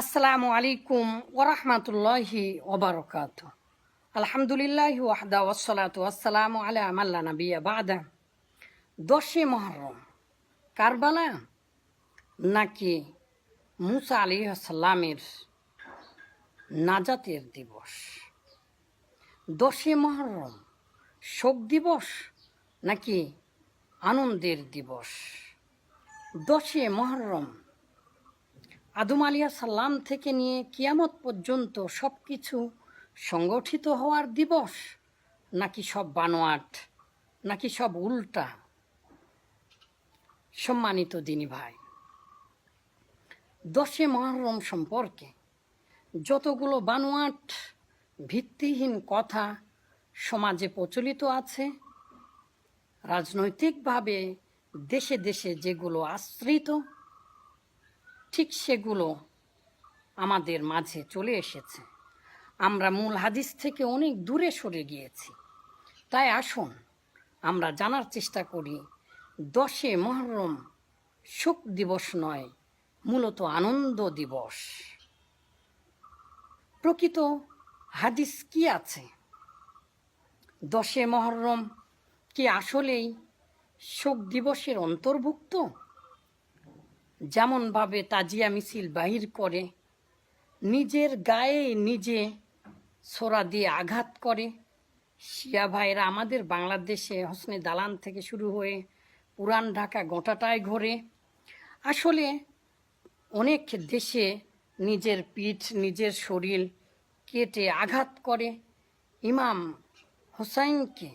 আসসালামু আলাইকুম ওরহমতুল্লাহি ওবরকাত আলহামদুলিল্লাহ ওয়াহদা ওয়াসালাতু আসসালামু আলা আমাল্লা নবিয়া বাদা। দশে মহরম, কারবালা নাকি মুসা আলী সাল্লামের নাজাতের দিবস? দশে মহরম, শোক দিবস নাকি আনন্দের দিবস? দশে মহরম আদম আলিয়া সাল্লাম থেকে নিয়ে কিয়ামত পর্যন্ত সব কিছু সংগঠিত হওয়ার দিবস, নাকি সব বানোয়াট, নাকি সব উল্টা? সম্মানিত দিনী ভাই, দশে মহরম সম্পর্কে যতগুলো বানোয়াট ভিত্তিহীন কথা সমাজে প্রচলিত আছে, রাজনৈতিকভাবে দেশে দেশে যেগুলো আশ্রিত ঠিক সেগুলো আমাদের মাঝে চলে এসেছে। আমরা মূল হাদিস থেকে অনেক দূরে সরে গিয়েছি। তাই আসুন, আমরা জানার চেষ্টা করি, দশে মহরম শোক দিবস নয়, মূলত আনন্দ দিবস। প্রকৃত হাদিস কি আছে? দশে মহরম কি আসলেই শোক দিবসের অন্তর্ভুক্ত? যেমনভাবে তাজিয়া মিছিল বাহির করে, নিজের গায়ে নিজে সোরা দিয়ে আঘাত করে। শিয়া ভাইরা আমাদের বাংলাদেশে হসনে দালান থেকে শুরু হয়ে পুরান ঢাকা গোটাটায় ঘোরে। আসলে অনেক দেশে নিজের পিঠ, নিজের শরীর কেটে আঘাত করে। ইমাম হোসাইনকে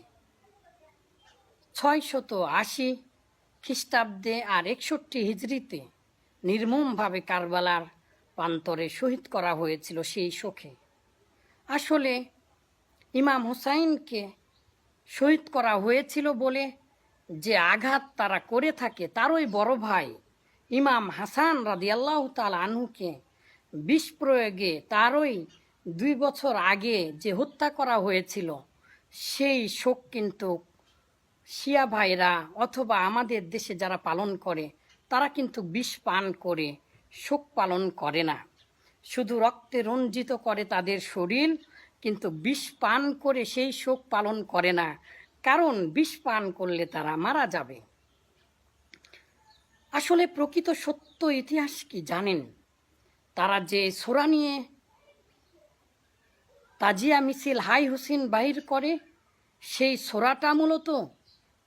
ছয়শত আশি খ্রিস্টাব্দে আর একষট্টি হিজড়িতে নির্মমভাবে কারবালার প্রান্তরে শহীদ করা হয়েছিল সেই শোকে। আসলে ইমাম হুসাইনকে শহীদ করা হয়েছিল বলে যে আঘাত তারা করে থাকে, তারই বড় ভাই ইমাম হাসান রাদিয়াল্লাহ তাল আনহুকে বিষ প্রয়োগে তারই দুই বছর আগে যে হত্যা করা হয়েছিল, সেই শোক কিন্তু শিয়া ভাইরা অথবা আমাদের দেশে যারা পালন করে তারা কিন্তু বিষ পান করে, শোক পালন করে না। শুধু রক্তে রঞ্জিত করে তাদের শরীর, কিন্তু বিষ পান করে সেই শোক পালন করে না। কারণ বিষ পান করলে তারা মারা যাবে। আসলে প্রকৃত সত্য ইতিহাস কি জানেন? তারা যে সোরা নিয়ে তাজিয়া মিছিল হাই হুসিন বাহির করে, সেই সোরাটা মূলত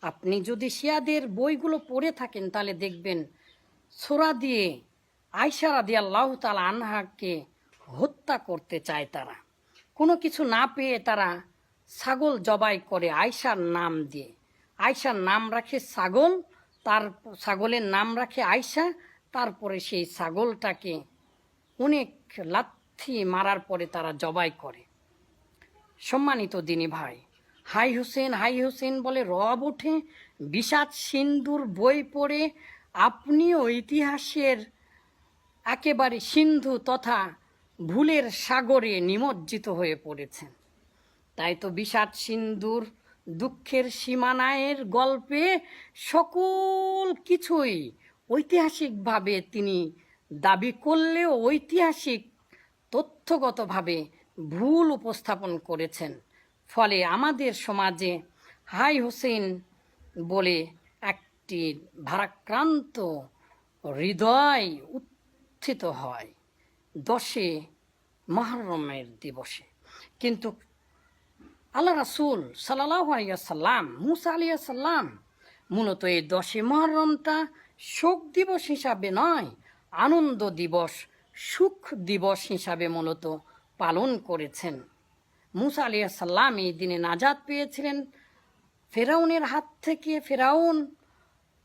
আপনি যদি শিয়াদের বইগুলো পড়ে থাকেন, তাহলে দেখবেন সোরা দিয়ে আয়সা রাদি আল্লাহ তাল আনহাকে হত্যা করতে চায় তারা। কোনো কিছু না পেয়ে তারা ছাগল জবাই করে আয়সার নাম দিয়ে। আয়সার নাম রাখে ছাগল, তার ছাগলের নাম রাখে আয়সা তারপরে সেই ছাগলটাকে অনেক লাথি মারার পরে তারা জবাই করে। সম্মানিত দিনী ভাই হাই হোসেন হাই হোসেন বলে রব ওঠে। বিষাদ সিন্ধুর বই পড়ে। আপনিও ইতিহাসের একেবারে সিন্ধু তথা ভুলের সাগরে নিমজ্জিত হয়ে পড়েছেন। তাই তো বিষাদ সিন্ধুর দুঃখের সীমানায়ের গল্পে সকল কিছুই ঐতিহাসিকভাবে তিনি দাবি করলেও ঐতিহাসিক তথ্যগতভাবে ভুল উপস্থাপন করেছেন। ফলে আমাদের সমাজে হাই হোসেন বলে একটি ভারাক্রান্ত হৃদয় উত্থিত হয় দশে মহরমের দিবসে। কিন্তু আল্লাহ রাসুল সাল্লাহ আলিয়াল্লাম মুসা আলিয়াল্লাম মূলত এই দশে মহরমটা শোক দিবস হিসাবে নয়, আনন্দ দিবস, সুখ দিবস হিসাবে মূলত পালন করেছেন। মুসা আলিয়া সাল্লাম এই দিনে নাজাদ পেয়েছিলেন। ফেরাউনের হাত থেকে ফেরাউন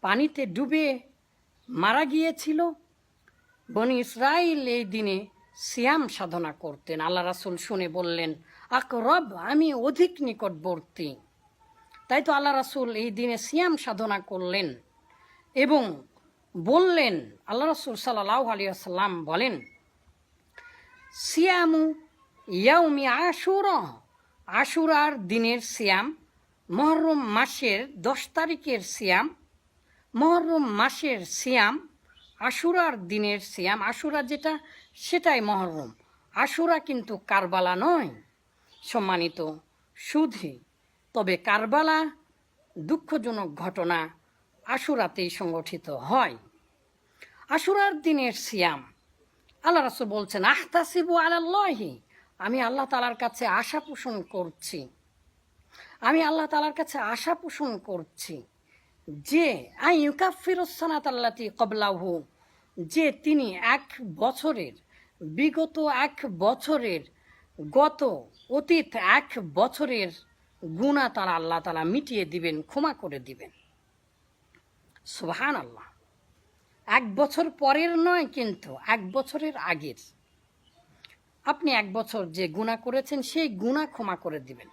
পানিতে ডুবে মারা গিয়েছিল। বনি ইসরায়েল এই দিনে সিয়াম সাধনা করতেন। আল্লাহ রাসুল শুনে বললেন আকরব আমি অধিক নিকটবর্তী। তাই তো আল্লাহ রাসুল এই দিনে সিয়াম সাধনা করলেন এবং বললেন, আল্লাহ রাসুল সাল্লাহ আলিয়া সাল্লাম বলেন, সিয়ামু ইয়াউমি আশুর। আশুরার দিনের সিয়াম, মহরম মাসের দশ তারিখের সিয়াম, মহরম মাসের সিয়াম, আশুরার দিনের সিয়াম। আশুরা যেটা, সেটাই মহরম। আশুরা কিন্তু কারবালা নয়, সম্মানিত সুধী। তবে কারবালা দুঃখজনক ঘটনা আশুরাতেই সংগঠিত হয়। আশুরার দিনের সিয়াম, আল্লাহ রাসুল বলছেন, আহতাসিবু আলাল্লাহি। আমি আল্লাহ তালার কাছে আশা পোষণ করছি। আমি আল্লাহ তালার কাছে আশা পোষণ করছি যে আই ইউকাফিরসানাত আল্লাতি কবলাহু যে তিনি এক বছরের, বিগত এক বছরের, গত অতীত এক বছরের গুণা তারা আল্লাহ তালা মিটিয়ে দিবেন, ক্ষমা করে দিবেন। সুবহান আল্লাহ এক বছর পরের নয় কিন্তু এক বছরের আগের। আপনি এক বছর যে গুণা করেছেন, সেই গুণা ক্ষমা করে দিবেন।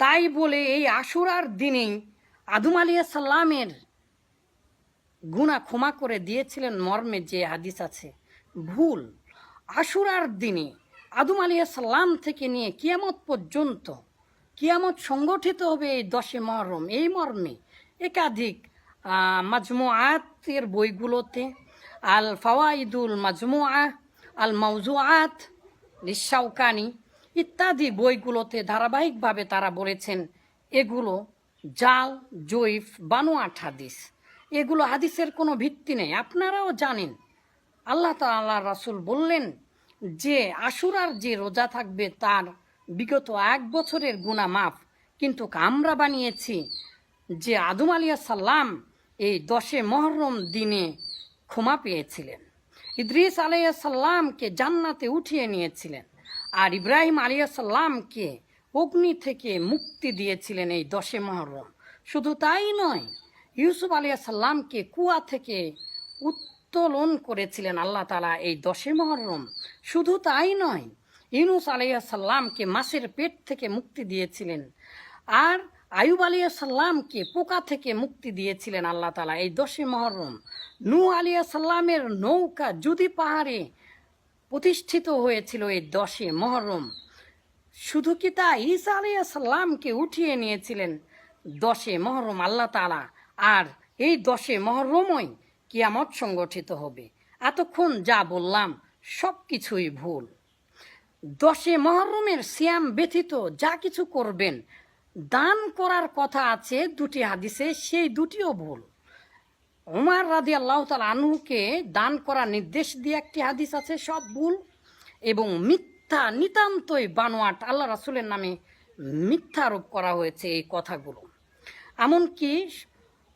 তাই বলে এই আশুরার দিনেই আদম আলিয়া সাল্লামের গুণা ক্ষমা করে দিয়েছিলেন মর্মে যে হাদিস আছে। ভুল। আশুরার দিনে আদম আলিয়া সাল্লাম থেকে নিয়ে কিয়ামত পর্যন্ত কিয়ামত সংগঠিত হবে এই দশে মহরম। এই মর্মে একাধিক মাজমুআতের বইগুলোতে আল ফাওয়াইদুল মাজমুআ আল মাউজুআত লিশাউকানি ইত্যাদি বইগুলোতে ধারাবাহিকভাবে তারা বলেছেন, এগুলো জাল জৈফ বানোয়াট হাদিস। এগুলো হাদিসের কোনো ভিত্তি নেই। আপনারাও জানেন। আল্লাহ তাল্লাহ রাসুল বললেন যে, আশুরার যে রোজা থাকবে তার বিগত এক বছরের গুণা মাফ। কিন্তু আমরা বানিয়েছি যে আদম আলিয়া সাল্লাম এই দশে মহরম দিনে ক্ষমা পেয়েছিলেন। ইদ্রিস আলাইয়া সাল্লামকে জান্নাতে উঠিয়ে নিয়েছিলেন। আর ইব্রাহিম আলিয়া সাল্লামকে অগ্নি থেকে মুক্তি দিয়েছিলেন এই দশে মহরম। শুধু তাই নয়, ইউসুফ আলিয়া সাল্লামকে কুয়া থেকে উত্তোলন করেছিলেন আল্লাহ তালা এই দশে মহরম। শুধু তাই নয়, ইউনুস আলিয়া সাল্লামকে মাছের পেট থেকে মুক্তি দিয়েছিলেন। আর আয়ুব আলিয়া পোকা থেকে মুক্তি দিয়েছিলেন আল্লাহ তালা এই দশে মহরম। নূ আলিয়া সাল্লামের নৌকা যদি পাহাড়ে প্রতিষ্ঠিত হয়েছিল এই দশে মহরম, শুধু কি তা ঈসা আলিয়া উঠিয়ে নিয়েছিলেন দশে মহরম আল্লাহ তালা আর এই দশে মহরমই কিয়ামত সংগঠিত হবে। এতক্ষণ যা বললাম সব কিছুই ভুল। দশে মহরমের সিয়াম ব্যতীত যা কিছু করবেন দান করার কথা আছে দুটি হাদিসে, সেই দুটিও ভুল। উমার রাদি আল্লাহ তাল আনহুকে দান করার নির্দেশ দিয়ে একটি হাদিস আছে, সব ভুল। এবং মিথ্যা, নিতান্তই বানোয়াট আল্লাহ রাসুলের নামে মিথ্যা আরোপ করা হয়েছে এই কথাগুলো। এমনকি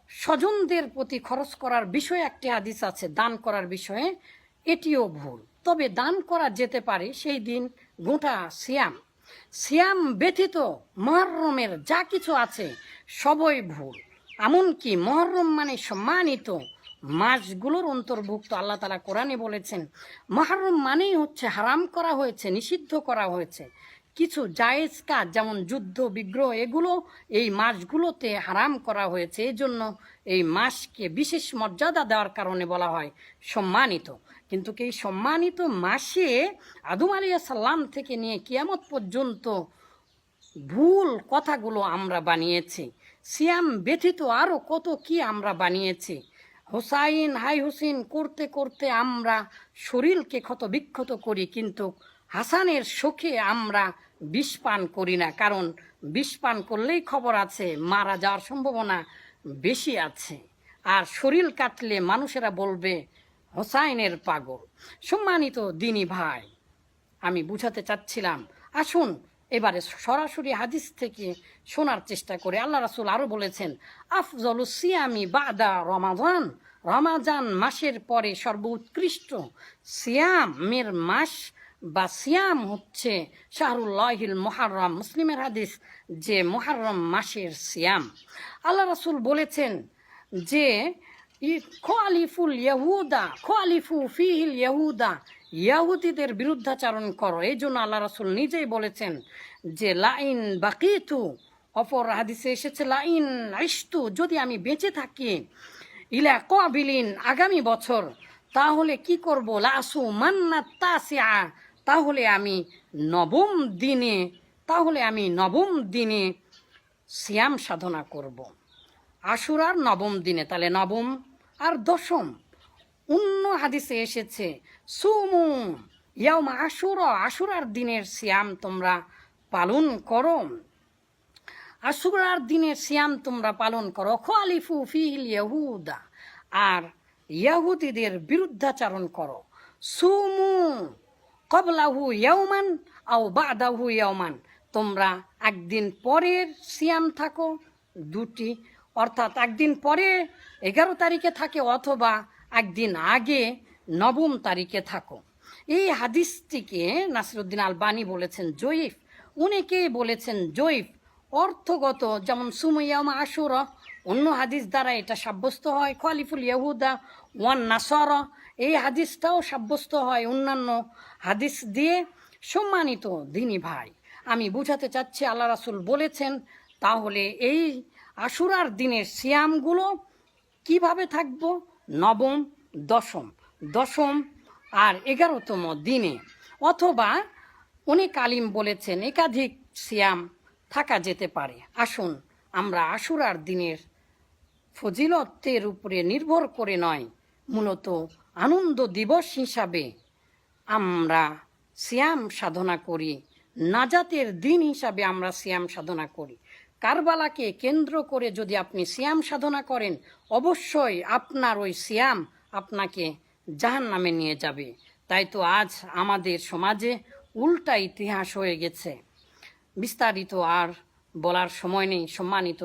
স্বজনদের প্রতি খরচ করার বিষয়ে একটি হাদিস আছে, দান করার বিষয়ে। এটিও ভুল। তবে দান করা যেতে পারে, সেই দিন গোটা সিয়াম। সিয়াম ব্যতীত মহরমের যা কিছু আছে সবই ভুল। এমনকি মহরম মানে সম্মানিত। মাসগুলোর অন্তর্ভুক্ত আল্লাহ তালা কোরআনে বলেছেন, মহরম মানেই হচ্ছে হারাম করা হয়েছে, নিষিদ্ধ করা হয়েছে। কিছু জায়েজ কাজ, যেমন যুদ্ধ, বিগ্রহ, এগুলো এই মাসগুলোতে হারাম করা হয়েছে। এই জন্য এই মাসকে বিশেষ মর্যাদা দেওয়ার কারণে বলা হয় সম্মানিত। কিন্তু এই সম্মানিত মাসে আদম আলিয়া সাল্লাম থেকে নিয়ে কিয়ামত পর্যন্ত ভুল কথাগুলো আমরা বানিয়েছি। সিয়াম ব্যথিত আরও কত কি আমরা বানিয়েছি? হোসাইন, হাই হুসিন করতে করতে আমরা শরীরকে ক্ষত বিক্ষত করি, কিন্তু হাসানের শোকে আমরা বিষ পান করি না, কারণ বিষ পান করলেই খবর আছে, মারা যাওয়ার সম্ভাবনা বেশি আছে। আর শরীর কাটলে মানুষেরা বলবে হোসাইনের পাগল। সম্মানিত দিনী ভাই, আমি বুঝাতে চাচ্ছিলাম, আসুন এবারে সরাসরি হাদিস থেকে শোনার চেষ্টা করে। আল্লাহ রাসুল আরও বলেছেন, আফজল সিয়ামি বাদা রমাজান। রমাজান মাসের পরে সর্বোৎকৃষ্ট সিয়ামের মাস বা সিয়াম হচ্ছে শাহরুল্লাহিল মোহারম মুসলিমের হাদিস যে মোহারম মাসের সিয়াম। আল্লাহ রাসুল বলেছেন যে খোয়ালিফুল ইয়াহুদা, খোয়ালিফু ফিহিল ইয়াহুদা। ইয়াহুদিদের বিরুদ্ধাচারণ করো। এই জন্য আল্লাহ রাসুল নিজেই বলেছেন যে, লাইন বাকিতু, অপর হাদিসে এসেছে, লাইন আইস্তু, যদি আমি বেঁচে থাকি ইলা কবিলিন আগামী বছর, তাহলে কি করব? লাসু মান্না তাসিয়া, তাহলে আমি নবম দিনে, তাহলে আমি নবম দিনে সিয়াম সাধনা করব। আশুরার নবম দিনে, তাহলে নবম আর দশম, অন্য হাদিসে এসেছে, সুমু ইয়াউমা আশুরা, আশুরার দিনের সিয়াম তোমরা পালন করো। আশুরার দিনের সিয়াম তোমরা পালন করো। খালিফু ফিহিল ইয়াহুদা, আর ইয়াহুদিদের বিরুদ্ধাচারণ করো। সুমু কবলাহু ইয়াউমান আও বাদাহু ইয়াউমান তোমরা একদিন পরের সিয়াম থাকো, দুটি অর্থাৎ একদিন পরে এগারো তারিখে থাকে অথবা একদিন আগে নবম তারিখে থাকো। এই হাদিসটিকে নাসিরুদ্দিন আলবানি বলেছেন জয়ীফ। অনেকেই বলেছেন জয়ীফ। অর্থগত যেমন সুমাইয়ামা আশুর, অন্য হাদিস দ্বারা এটা সাব্যস্ত হয়। খলিফুল ইয়াহুদা, ওয়ান নাসর, এই হাদিসটাও সাব্যস্ত হয় অন্যান্য হাদিস দিয়ে। সম্মানিত দিনী ভাই, আমি বুঝাতে চাচ্ছি আল্লাহ রাসুল বলেছেন, তাহলে এই আশুরার দিনের সিয়ামগুলো কীভাবে থাকব? নবম, দশম। দশম আর এগারোতম দিনে। অথবা অনেক আলিম বলেছেন, একাধিক সিয়াম থাকা যেতে পারে। আসুন, আমরা আশুরার দিনের ফজিলতের উপরে নির্ভর করে নয়, মূলত আনন্দ দিবস হিসাবে আমরা সিয়াম সাধনা করি, নাজাতের দিন হিসাবে আমরা সিয়াম সাধনা করি। কারবালাকে কেন্দ্র করে যদি আপনি সিয়াম সাধনা করেন, অবশ্যই আপনার ওই সিয়াম আপনাকে জাহান নামে নিয়ে যাবে। তাই তো আজ আমাদের সমাজে উল্টা ইতিহাস হয়ে গেছে। বিস্তারিত আর বলার সময় নেই, সম্মানিত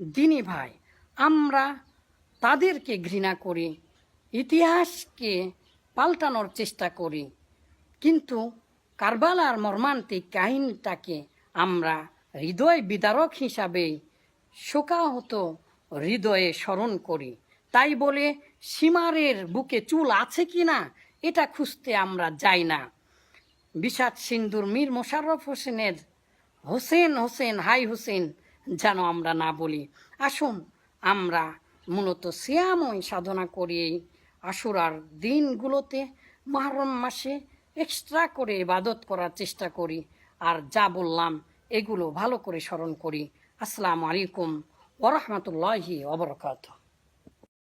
দিনী ভাই। আমরা তাদেরকে ঘৃণা করি, ইতিহাসকে পাল্টানোর চেষ্টা করি, কিন্তু কারবালার মর্মান্তিক কাহিনীটাকে আমরা হৃদয় বিদারক হিসাবে শোকাহত হৃদয়ে স্মরণ করি। তাই বলে, সীমারের বুকে চুল আছে কি না, এটা খুঁজতে আমরা যাই না। বিষাদ সিন্ধুর মীর মোশাররফ হোসেনের হোসেন হোসেন, হাই হোসেন, যেন আমরা না বলি। আসুন, আমরা মূলত সিয়াময় সাধনা করি এই আশুরার দিনগুলোতে। মহরম মাসে এক্সট্রা করে ইবাদত করার চেষ্টা করি। আর যা বললাম এগুলো ভালো করে স্মরণ করি। আসসালামু আলাইকুম ওরহমতুল্লাহি অবরকাত